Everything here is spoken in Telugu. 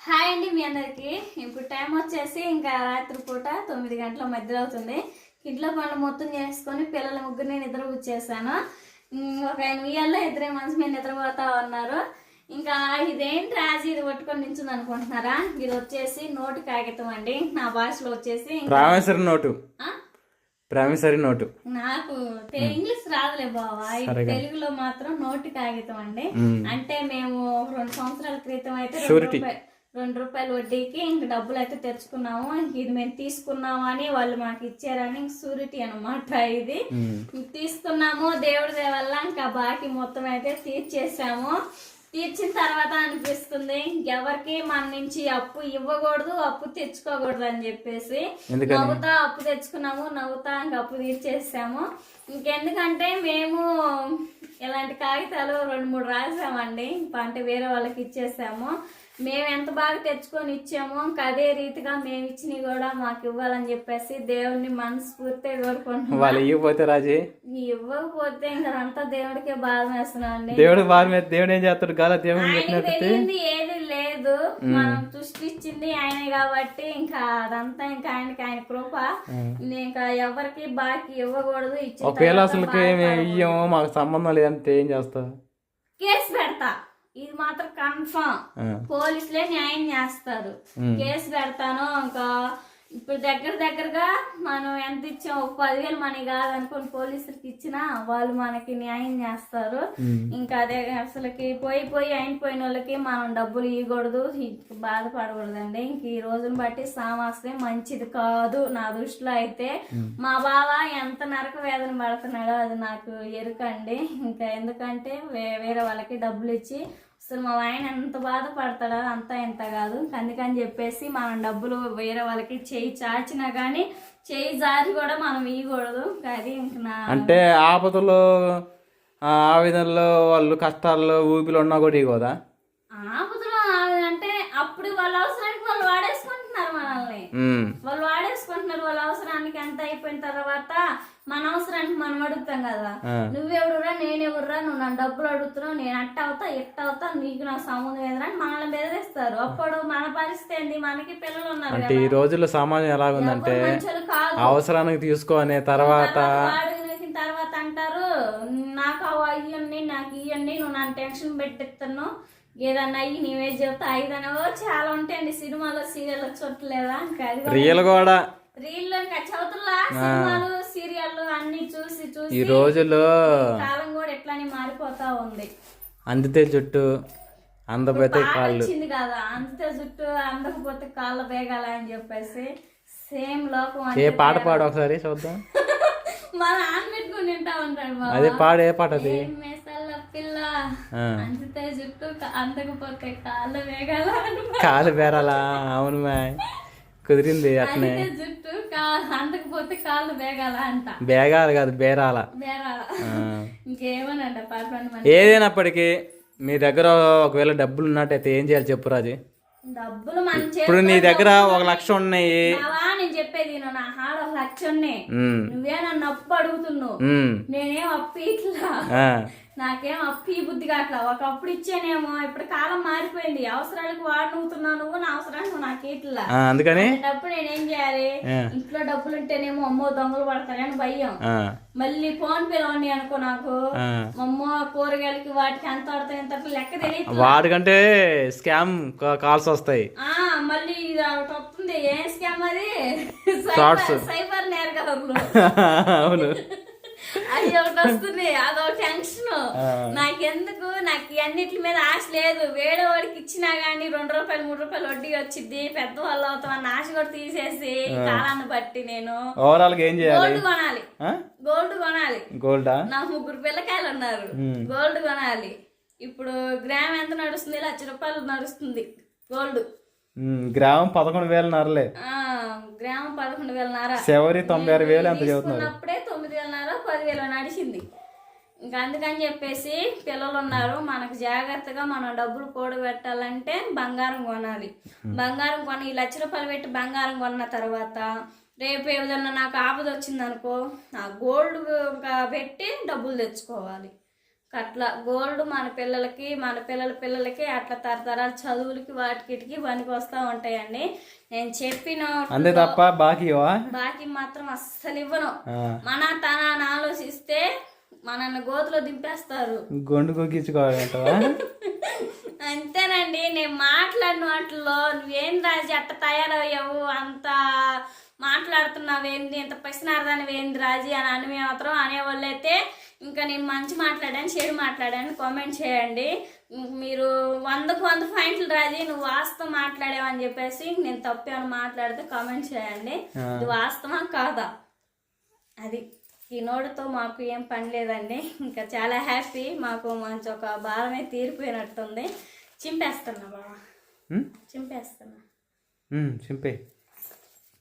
హాయ్ అండి మీ అందరికి. ఇప్పుడు టైం వచ్చేసి ఇంకా రాత్రి పూట తొమ్మిది గంటల మధ్యలో అవుతుంది. ఇంట్లో పనులు మొత్తం చేసుకొని పిల్లల ముగ్గురిని నిద్ర పుచ్చేసాను ఉమ్, ఒక ఆయన ఉయ్యాల్లో ఇద్దరే మనసు మీద నిద్రపోతా ఉన్నారు. ఇంకా ఇదేంటి రాజు ఇది పట్టుకొని నించుంది అనుకుంటున్నారా? ఇది వచ్చేసి నోటి కాగితం అండి. నా భాషలో వచ్చేసి ప్రామిసరీ నోటు? Promissory note. నాకు ఇంగ్లీష్ రాదులే బావా. తెలుగులో మాత్రం నోటి కాగితం అండి. అంటే మేము రెండు సంవత్సరాల క్రితం అయితే రెండు. రూపాయలు వడ్డీకి ఇంక డబ్బులు అయితే తెచ్చుకున్నాము ఇంక ఇది మేము తీసుకున్నాము అని వాళ్ళు మాకు ఇచ్చారని సూరిటీ అనమాట ఇది ఇంక తీసుకున్నాము దేవుడి వల్ల ఇంకా బాకీ మొత్తం అయితే తీర్చేసాము తీర్చిన తర్వాత అనిపిస్తుంది ఎవరికి మన నుంచి అప్పు ఇవ్వకూడదు అప్పు తెచ్చుకోకూడదు అని చెప్పేసి? నవ్వుతా అప్పు తెచ్చుకున్నాము నవ్వుతా ఇంక అప్పు తీర్చేసాము ఇంకెందుకంటే మేము ఇలాంటి కాగితాలు రెండు మూడు రాసామండి. అంటే వేరే వాళ్ళకి ఇచ్చేసాము. మేము ఎంత బాగా తెచ్చుకొని ఇచ్చామో అదే రీతిగా మేము ఇచ్చినవి కూడా మాకు ఇవ్వాలని చెప్పేసి దేవుడిని మనస్ఫూర్తిగా కోరుకుంటున్నాం. వాళ్ళు ఇవ్వకపోతే రాజీ? ఇవ్వకపోతే ఇంకా అంతా దేవుడికే బాధ వేస్తున్నాం అండి దేవుడు బాధ దేవుడు ఏం చేస్తాడు? గాల దేవుడు ఏది లేదు. మనం సృష్టించింది ఆయన కాబట్టి ఇంకా అదంతా ఇంకా ఆయనకి ఆయన కృప. ఇంకా ఎవరికి బాకీ ఇవ్వకూడదు ఒకవేళ ఇయ్యము మాకు సంబంధం లేదంటే ఏం చేస్తావు కేసు పెడతా. ఇది మాత్రం కన్ఫర్మ్. పోలీసులే న్యాయం చేస్తారు. కేసు పెడతాను ఇంకా ఇప్పుడు దగ్గర దగ్గరగా మనం ఎంత ఇచ్చాం? ఒక పదివేలు మనీ కాదనుకోని పోలీసులకి ఇచ్చినా వాళ్ళు మనకి న్యాయం చేస్తారు. ఇంకా అదే అసలుకి పోయి పోయి అయిపోయిన వాళ్ళకి మనం డబ్బులు ఇవ్వకూడదు. బాధపడకూడదండి. ఇంక ఈ రోజుని బట్టి సామాస్యం మంచిది కాదు నా దృష్టిలో అయితే. మా బావ ఎంత నరక వేదన పడుతున్నాడో అది నాకు ఎరుకండి. ఇంకా ఎందుకంటే వే- వేరే వాళ్ళకి డబ్బులు ఇచ్చి అసలు మా ఆయన ఎంత బాధపడతాడో అంతా ఇంత కాదు. అందుకని చెప్పేసి మనం డబ్బులు వేరే వాళ్ళకి చేయి చాచినా కానీ చేయి జారి కూడా మనం ఇవ్వకూడదు అది ఇంక నా అంటే ఆపదలో ఆ, ఆవేదనలో వాళ్ళు కష్టాల్లో ఊపిలో ఉన్నా కూడా ఇవ్వదా? ఆపదలో అంటే అప్పుడు వాళ్ళ అవసరానికి వాళ్ళు వాడేసుకుంటున్నారు మనల్ని. వాళ్ళు వాడేసుకుంటున్నారు వాళ్ళ అవసరానికి ఎంత అయిపోయిన తర్వాత మన అవసరానికి మనం అడుగుతాం కదా. నువ్వెవడురా నేనెవరురా నువ్వు నన్ను డబ్బులు అడుగుతున్నావు నేను అట్ట అవుతా ఇట్ట అవుతా నీకు నా సంబంధం ఏదరా అని మనల్ని బెదిరిస్తారు. అప్పుడు మన పరిస్థితి ఏంది? మనకి పిల్లలు ఉన్నారు అంటే ఈ రోజుల్లో ఎవరు మంచోళ్ళు కాదు. అవసరానికి తీసుకొని తర్వాత తర్వాత అంటారు నాకు అయ్యండి నాకు ఇవ్వండి నువ్వు నన్ను టెన్షన్ పెట్టిస్తున్నావు. ఏదన్నా అయ్యి నీవే చెప్తా. ఐదనవో చాలా ఉంటాయండి సినిమాలో సీరియల్ చూడలేదా? ఇంకా రియల్ కూడా రీల్ ఇంకా చదువుతున్నా సినిమాలు. సీరియల్ అన్ని చూసి ఈ చూసి కాలం కూడా ఎట్లానే మారిపోతా ఉంది. అందితే జుట్టు అందపోతే కాళ్ళు. వచ్చింది కదా అంతే జుట్టు అందకపోతే కాళ్ళ బేగాల అని చెప్పేసి సేమ్ లోకం ఏ పాట పాడు ఒకసారి చూద్దాం. మన ఆన్ పెట్టుకుని వింటా ఉంటాడు బాబా. అదే పాడు ఏ పాట అది? ఏం మేసాల పిల్ల ఆ. అంతే జుట్టు క- అందకపోతే కాళ్ళ వేగాల అని కాలు బేరాలా అవును మే కుదిరింది అట్నే. జుట్టు అందకపోతే కాళ్ళు వేగాల అంట. బేగాలు కాదు బేరాల. ఇంకేమనంట ఏదైనప్పటికీ మీ దగ్గర ఒకవేళ డబ్బులు ఉన్నట్టయితే ఏం చేయాలి చెప్పు రాజు? డబ్బులు ఇప్పుడు నీ దగ్గర ఒక లక్ష ఉన్నాయి. నేను చెప్పేది నా హాడ ఒక లక్ష ఉన్నాయి. నువ్వే నన్ను అప్పు అడుగుతున్నావు. నేనేం అప్పు ఇట్లా? నాకేం అప్పు బుద్ధి కాట్లా. ఒకప్పుడు ఇచ్చానేమో ఇప్పుడు కాలం మారిపోయింది. అవసరాలకు వాడుతున్నావు నువ్వు నా అవసరానికి నాకు ఇట్లా. అందుకని? డబ్బు నేనేం చేయాలి. ఇంట్లో డబ్బులు ఉంటేనేమో అమ్మో దొంగలు పడతారని భయం. మళ్ళీ ఫోన్ ఉన్నాయి అనుకో నాకు. అమ్మో కూరగాయలకి వాటికి ఎంత పడతాయి ఎంత లెక్క తెలియదు వాడికంటే స్కామ్ కాల్స్ వస్తాయి. ఆ మళ్ళీ ఇది ఒకటి వస్తుంది. ఏం స్కామ్ అది. సైబర్ నేరగాళ్ళు. అవును. అది ఒకటి వస్తుంది. అదొక టెన్షన్ నాకెందుకు? నాకు అన్నిటి మీద ఆశ లేదు. వేరే వాడికి ఇచ్చినా గానీ రెండు రూపాయలు మూడు రూపాయలు వడ్డీ వచ్చింది పెద్ద వాళ్ళు అవుతాం అన్న ఆశ కూడా తీసేసి కాలాన్ని బట్టి నేను ఓవరాల్ ఏం చేయాలి? గోల్డ్ కొనాలి? గోల్డ్ కొనాలి. గోల్డా? నాకు ముగ్గురు పిల్లకాయలు ఉన్నారు. గోల్డ్ కొనాలి. ఇప్పుడు గ్రామ్ ఎంత నడుస్తుంది? లక్ష రూపాయలు నడుస్తుంది గోల్డ్. గ్రామం పదకొండు వేల నరలే. ఆ గ్రామం పదకొండు వేల నార. చివరి తొంభై ఆరు వేలు ఎంత చదువుతున్నారు? పదివేల నడిచింది. ఇంకా అందుకని చెప్పేసి పిల్లలు ఉన్నారు. మనకు జాగ్రత్తగా మనం డబ్బులు కూడబెట్టాలంటే బంగారం కొనాలి. బంగారం కొని ఈ లక్ష రూపాయలు పెట్టి బంగారం కొన్న తర్వాత రేపు ఏదన్నా నాకు ఆపద వచ్చింది అనుకో నా గోల్డ్ పెట్టి డబ్బులు తెచ్చుకోవాలి. అట్లా గోల్డ్ మన పిల్లలకి మన పిల్లల పిల్లలకి అట్లా తరతరాల చదువులకి వాటికి పనికి వస్తూ ఉంటాయండి. నేను చెప్పిన అంతే తప్ప బాకీవా బాకీ మాత్రం అస్సలు ఇవ్వను. మన తన ఆలోచిస్తే మనల్ని గోతులో దింపేస్తారు. గొండు అంతేనండి నేను మాట్లాడిన వాటిలో నువ్వేం రాజు అట్ట తయారయ్యావు? అంత మాట్లాడుతున్నావేంది? ఇంత ప్రశ్నార్థాన్ని ఏంది రాజీ అని అని మాత్రం అనేవాళ్ళు అయితే ఇంకా నేను మంచి మాట్లాడాను చెడు మాట్లాడాను కామెంట్ చేయండి. మీరు వందకు వంద పాయింట్లు రాజీ నువ్వు వాస్తవం మాట్లాడావని చెప్పేసి నేను తప్పు మాట్లాడితే కామెంట్ చేయండి. ఇది వాస్తవం కాదా? అది ఈ నోడుతో మాకు ఏం పని లేదండి. ఇంకా చాలా హ్యాపీ మాకు మంచి ఒక భారమే తీరిపోయినట్టుంది. చింపేస్తున్నా బాబా చింపేస్తున్నా. చింపే.